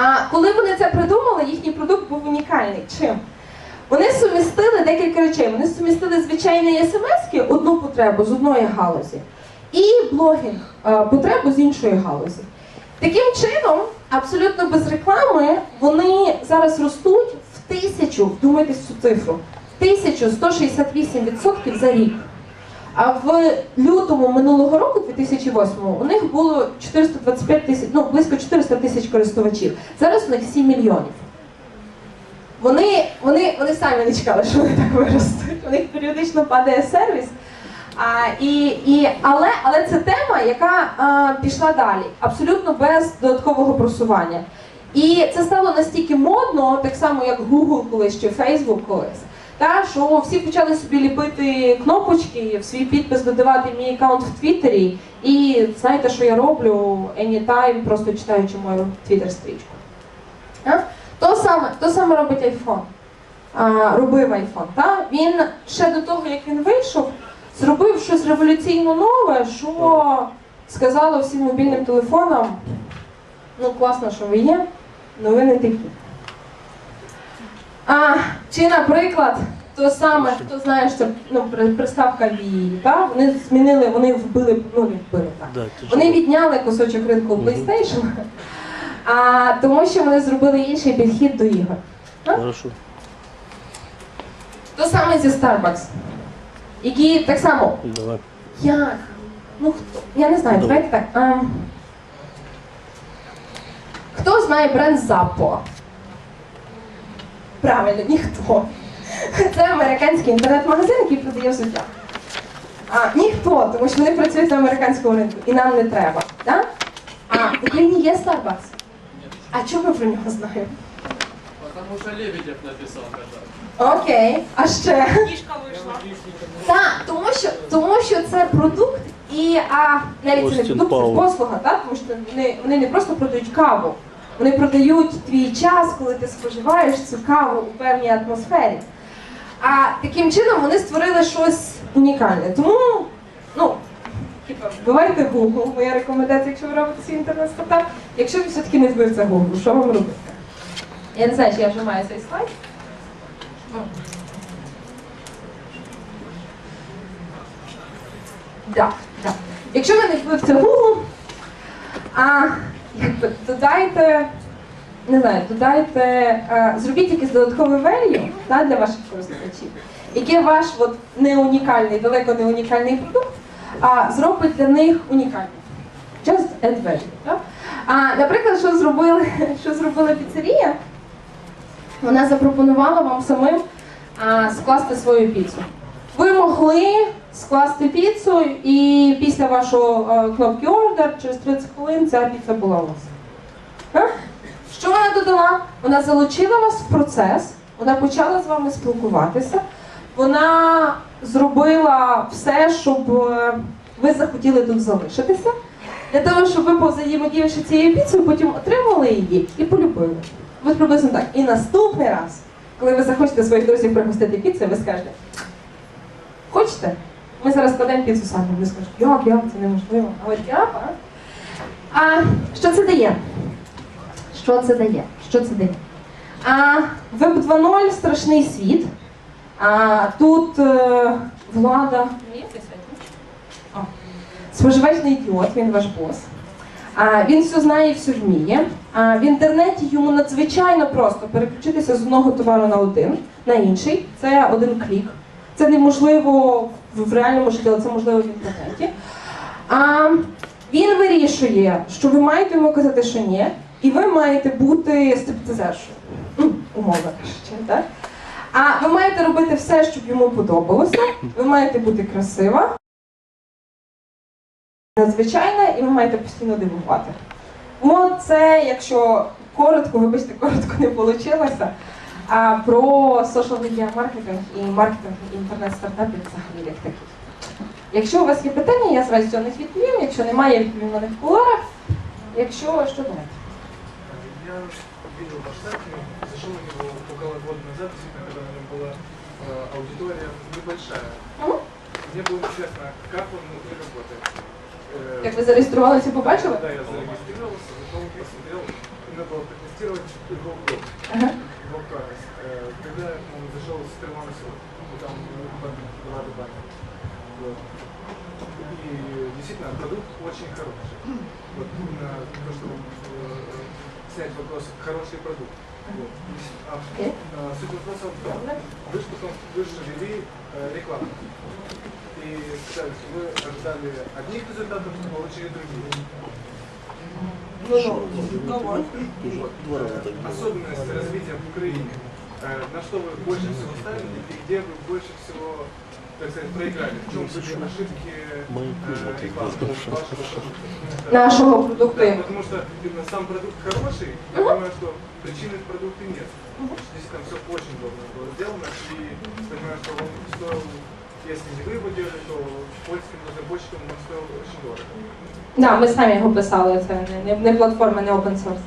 А коли вони це придумали, їхній продукт був унікальний. Чим? Вони сумістили декілька речей. Вони сумістили звичайні смс одну потребу з одної галузі, і блогінг потребу з іншої галузі. Таким чином, абсолютно без реклами, вони зараз ростуть в тисячу, вдумайтесь цю цифру, в 1168% за рік. А в лютому минулого року, 2008-му, у них було 425 тисяч, ну близько 400 тисяч користувачів. Зараз у них 7 мільйонів. Вони, вони, вони самі не чекали, що вони так виростуть. У них періодично падає сервіс. А, і, і, але, але це тема, яка а, пішла далі, абсолютно без додаткового просування. І це стало настільки модно, так само як Google колись чи Facebook колись. Та, що всі почали собі ліпити кнопочки, в свій підпис додавати мій аккаунт в Твіттері. І знаєте, що я роблю anytime, просто читаючи мою твіттер-стрічку. То саме, то саме робить iPhone. А, робив. Та? Він ще до того, як він вийшов, зробив щось революційно нове, що сказало всім мобільним телефонам: ну класно, що ви є, але ви не такі. А, чи, наприклад, то саме, хто знає, що ну, при- приставка Wii, та? вони змінили, вони вбили, ну не вбили так. Да. Вони відняли кусочок ринку Мгм. PlayStation, а, тому що вони зробили інший підхід до ігор. Хорошо. То саме зі Starbucks, які так само, Давай. як? Ну хто? Я не знаю, давайте так. А, хто знає бренд Zappo? Правильно, ніхто. Це американський інтернет-магазин, який продає взуття. А, ніхто, тому що вони працюють на американському ринку і нам не треба. Да? А в Україні є Starbucks. А чого ви про нього знаєте? Потому что Лебедев написал когда. Окей, а ще? Книжка вийшла. Так, тому що, тому що це продукт і а, навіть це не продукт, це послуга, так? тому що вони, вони не просто продають каву, вони продають твій час, коли ти споживаєш цю каву у певній атмосфері. А таким чином вони створили щось унікальне. Тому, ну, вбивайте Google, моя рекомендація, якщо ви робите свій інтернет-стартап. Якщо ви все-таки не вбивця Google, що вам робити? Я не знаю, чи я вже маю цей слайд. Ну. Да, да. Якщо ви не вбивця Google, а додайте, не знаю, додайте, е, зробіть якийсь додатковий value да, для ваших користувачів, який ваш от, не унікальний, далеко не унікальний продукт, а зробить для них унікальний. Just add value. Да? А, наприклад, що зробили, що зробила піцерія? Вона запропонувала вам самим а, скласти свою піцу. Ви могли скласти піцу, і після вашого е, кнопки ордер через 30 хвилин ця піца була у вас. Е? Що вона додала? Вона залучила вас в процес, вона почала з вами спілкуватися, вона зробила все, щоб е, ви захотіли тут залишитися, для того, щоб ви повзаємодіявши цією піцею, потім отримали її і полюбили. Ось приблизно так. І наступний раз, коли ви захочете своїх друзів пригостити піцею, ви скажете, хочете? Ми зараз складемо піцу самі. Вони скажуть, як, як, це неможливо. А от як, а? А що це дає? Що це дає? Що це дає? А, Веб 2.0 страшний світ. А, тут е, влада. Є цей світ? О. Споживач не ідіот, він ваш бос. А, він все знає і все вміє. А, в інтернеті йому надзвичайно просто переключитися з одного товару на один, на інший. Це один клік. Це неможливо в реальному житті, але це можливо в інтернеті. А, він вирішує, що ви маєте йому казати, що ні, і ви маєте бути стриптизершою. Ну, умовно кажучи, так? А ви маєте робити все, щоб йому подобалося. Ви маєте бути красива, надзвичайна, і ви маєте постійно дивувати. Ну, це, якщо коротко, вибачте, коротко не вийшло, а про social media маркетинг і маркетинг інтернет-стартапів взагалі як таких. Якщо у вас є питання, я з радістю на них відповім. Якщо немає, я відповім на них в кулуарах. Якщо що думаєте? Я видел ваш сайт, зашел на него около года назад, действительно, когда на нем была э, аудитория небольшая. Мгм. Мне было интересно, как он внутри работает. э, Як ви зареєструвалися, побачили? Да, я зарегистрировался, потом посмотрел, надо было протестировать Google Chrome. Ага. Google Chrome. Когда он зашел с ссылок, ну, там ну, была добавлена. Вот. И действительно, продукт очень хороший. Вот именно то, что э, снять вопрос, хороший продукт. Вот. А, а, суть вопроса в том, вы же вели э, рекламу. И сказали, что вы ожидали одних результатов, получили другие. Два раза так было. Особенность развития в Украине. Э, На что вы больше всего ставили и где вы больше всего, так сказать, проиграли? В чем были ошибки Мои э, тоже так рекламы воздушно. вашего продукта? Нашого продукту. Да, потому что именно сам продукт хороший, я понимаю, что причины в продукте нет. Действительно, все очень удобно было сделано, и понимаю, что он стоил, если не вы его делали, то польским разработчикам он стоил очень дорого. Да, ми самі його писали, це не, не, не платформа, не open source.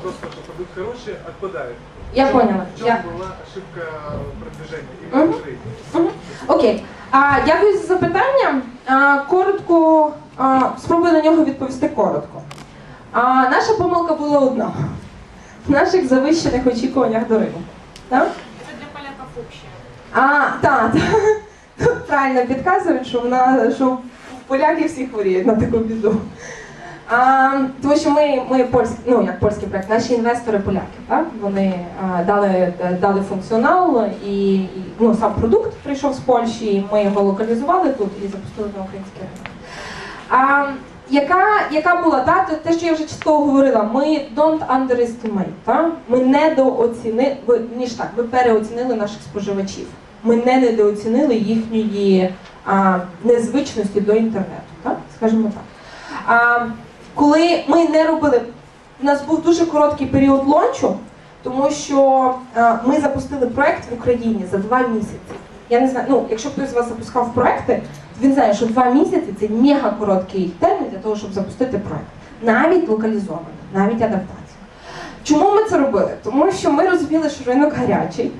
Да, и э, вопрос, то, что продукт хороший, отпадает. Я В чём- поняла. В чем Я... была ошибка продвижения именно Мгм. в Украине? Мгм. Окей. А, дякую за запитання. А, коротко, а, спробую на нього відповісти коротко. А, наша помилка була одна. В наших завищених очікуваннях до ринку. Так? Это для поляков общее. А, так, тут правильно підказують, що вона що поляки всі хворіють на таку біду. А, тому що ми, ми польські, ну як польський проект, наші інвестори поляки, так? Вони а, дали, дали функціонал і, і ну, сам продукт прийшов з Польщі, ми його локалізували тут і запустили на український ринок. А, яка, яка була та, те, що я вже частково говорила, ми don't underestimate, та? ми недооцінили, ніж так, ми переоцінили наших споживачів. Ми не недооцінили їхньої а, незвичності до інтернету, так? скажімо так. А, коли ми не робили, у нас був дуже короткий період лончу, тому що а, ми запустили проект в Україні за два місяці. Я не знаю, ну якщо хтось з вас запускав проекти, він знає, що два місяці це мега короткий термін для того, щоб запустити проект. Навіть локалізований, навіть адаптацію. Чому ми це робили? Тому що ми розуміли, що ринок гарячий.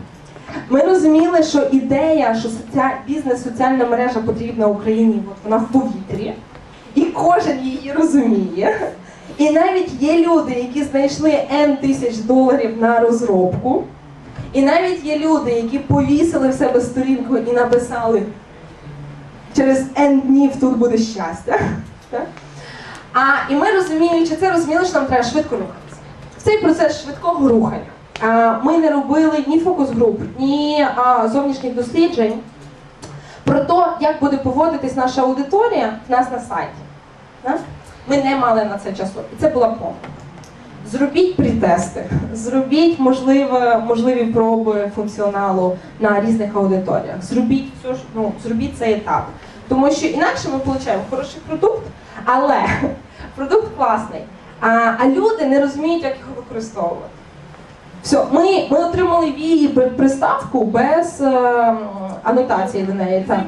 Ми розуміли, що ідея, що соціаль... бізнес-соціальна мережа потрібна Україні, от вона в повітрі, кожен її розуміє. І навіть є люди, які знайшли N тисяч доларів на розробку. І навіть є люди, які повісили в себе сторінку і написали через N днів тут буде щастя. А, і ми розуміючи це, розуміли, що нам треба швидко рухатися. Цей процес швидкого рухання ми не робили ні фокус-груп, ні зовнішніх досліджень про те, як буде поводитись наша аудиторія в нас на сайті. Ми не мали на це часу. І це була помилка. Зробіть притести, зробіть можливе, можливі проби функціоналу на різних аудиторіях. Зробіть все ну, зробіть цей етап. Тому що інакше ми отримуємо хороший продукт, але продукт класний. А, а люди не розуміють, як його використовувати. Все, ми, ми отримали її приставку без е, анотації до неї. Так.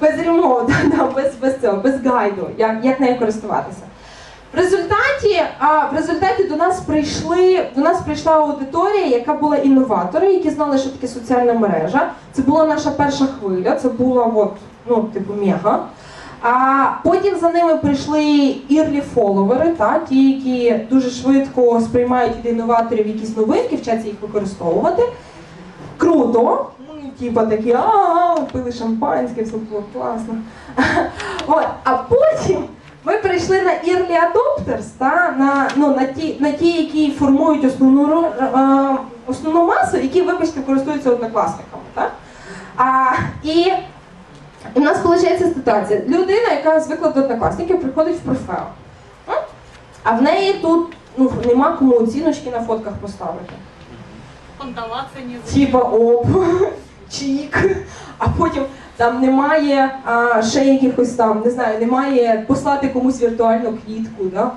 Без ремонту, да, без, без цього, без гайду, як, як нею користуватися. В результаті, а, в результаті до нас прийшли до нас прийшла аудиторія, яка була інноватори, які знали, що таке соціальна мережа. Це була наша перша хвиля, це була от, ну, типу мега. А потім за ними прийшли ірлі фоловери, ті, які дуже швидко сприймають від інноваторів якісь новинки, вчаться їх використовувати. Круто. Типа такі, а пили шампанське, все було класно. От, а потім ми прийшли на early adopters, та, на, ну, на, ті, на ті, які формують основну, е, основну масу, які, вибачте, користуються однокласниками. Та? А, і в нас виходить ситуація. Людина, яка звикла до однокласників, приходить в профейл. М? А в неї тут ну, нема кому оціночки на фотках поставити. Типа оп, чік, а потім там немає а, ще якихось там, не знаю, немає послати комусь віртуальну квітку, да?